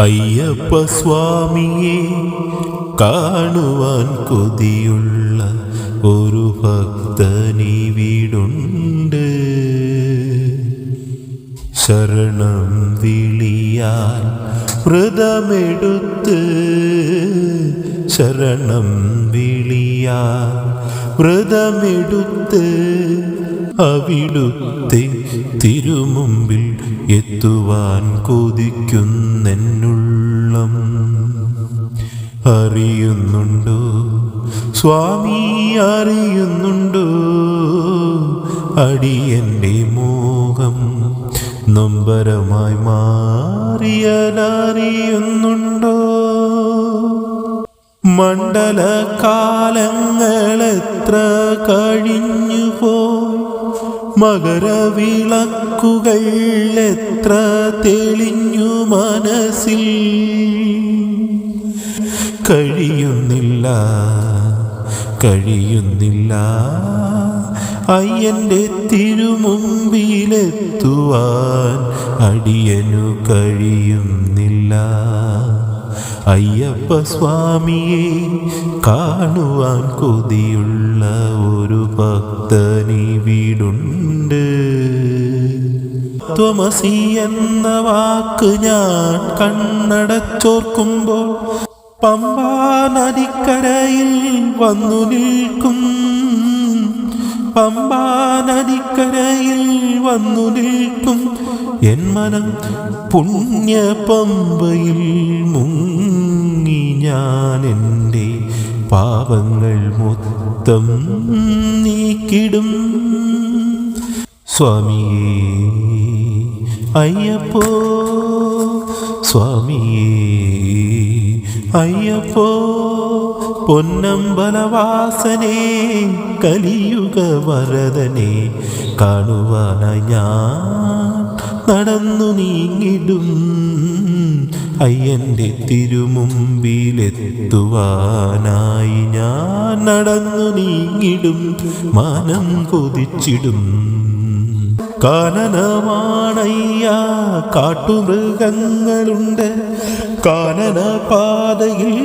അയ്യപ്പ സ്വാമിയെ കാണുവാൻ കൊതിയുള്ള ഒരു ഭക്തനി വീടുണ്ട് ശരണം വിളിയാൽ വ്രതമെടുത്ത് ശരണം വിളിയാൽ വ്രതമെടുത്ത് അവിടുത്തെ തിരുമുമ്പിൽ എത്തുവാൻ കൊതിക്കുന്നെന്നുള്ളം അറിയുന്നുണ്ടോ? സ്വാമി അറിയുന്നുണ്ടോ? അടിയന്റെ മോഹം നൊമ്പരമായി മാറിയലറിയുന്നുണ്ടോ മണ്ഡലകാലങ്ങളെത്ര കഴിഞ്ഞു പോയി മകരവിളക്കുകൾ എത്ര തെളിഞ്ഞു മനസ്സിൽ. കഴിയുന്നില്ല കഴിയുന്നില്ല. അയ്യന്റെ തിരുമുമ്പിലെത്തുവാൻ അടിയനു കഴിയുന്നില്ല. അയ്യപ്പ സ്വാമിയെ കാണുവാൻ കൊതിയുള്ള ഒരു ഭക്തനി വീടുണ്ട്. ത്വമസി എന്ന വാക്ക് ഞാൻ കണ്ണടച്ചോർക്കുമ്പോൾ പമ്പാ നദിക്കരയിൽ വന്നു നിൽക്കും. പമ്പാ നദിക്കരയിൽ വന്നു നിൽക്കും. എൻ മനം പുണ്യ പമ്പയിൽ മുങ്ങി ഞാൻ എന്റെ പാപങ്ങൾ മൊത്തം നീക്കിടും. സ്വാമിയേ അയ്യപ്പോ സ്വാമിയേ അയ്യപ്പോ പൊന്നമ്പലവാസനെ കലിയുഗ വരദനെ കാണുവാനായി ഞാൻ നടന്നു നീങ്ങിടും. അയ്യന്റെ തിരുമുമ്പിലെത്തുവാനായി ഞാൻ നടന്നു നീങ്ങിടും മാനം കൊതിച്ചിടും. കാനനമാണയ്യ കാട്ടുമൃഗങ്ങളുണ്ട്. കാനന പാതയിൽ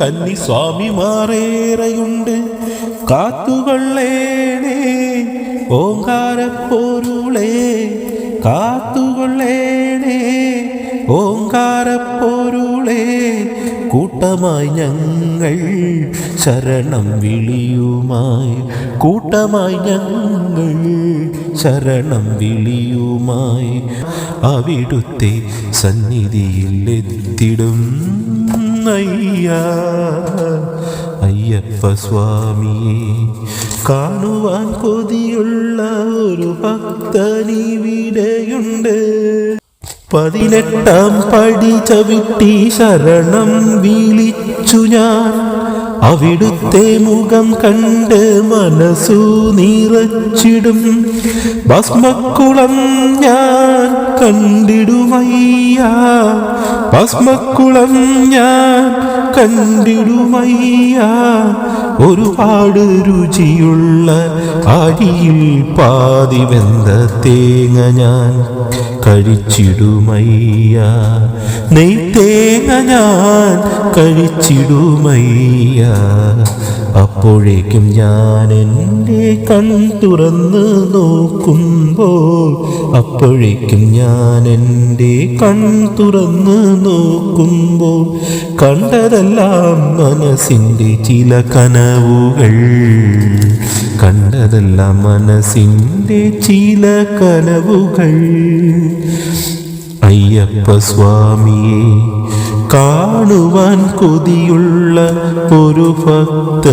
കന്നിസ്വാമിമാരേറെയുണ്ട് കാത്തുകൊള്ളേണേ ഓങ്കാരപ്പോരുളേ കാത്തുകൊള്ളേണേ ഓങ്കാരപ്പോരുളേ കൂട്ടമായി ഞങ്ങൾ ശരണം വിളിയുമായി. കൂട്ടമായി ഞങ്ങൾ ശരണം വിളിയുമായി. അവിടുത്തെ സന്നിധിയിൽ എത്തിടും. അയ്യ അയ്യപ്പ സ്വാമിയെ കാണുവാൻ കൊതിയുള്ള ഒരു ഭക്തനിവിടെയുണ്ട്. പതിനെട്ടാം പടി ചവിട്ടി ശരണം വിളിച്ചു ഞാൻ. അവിടുത്തെ മുഖം കണ്ട് മനസ്സു നിറച്ചിടും. ഭസ്മക്കുളം ഞാൻ കണ്ടിടുമയ്യ. ഭസ്മക്കുളം ഞാൻ കണ്ടിടുമയ്യ. ഒരുപാട് രുചിയുള്ള അരിയിൽ പാതി വെന്ത തേങ്ങ ഞാൻ കഴിച്ചിടുമയ്യ. നെയ്ത്തേങ്ങ ഞാൻ കഴിച്ചിടുമയ്യ. അപ്പോഴേക്കും ഞാൻ എന്റെ കൺ തുറന്ന് നോക്കുമ്പോൾ അപ്പോഴേക്കും ഞാൻ എന്റെ കൺ തുറന്ന് നോക്കുമ്പോൾ കണ്ടതെല്ലാം മനസ്സിന്റെ ചില കനവുകൾ. കണ്ടതെല്ലാം മനസ്സിന്റെ ചില കനവുകൾ. അയ്യപ്പ സ്വാമിയെ കാണുവാൻ കൊതിയുള്ള ഒരു ഭക്തനിവിടുണ്ട്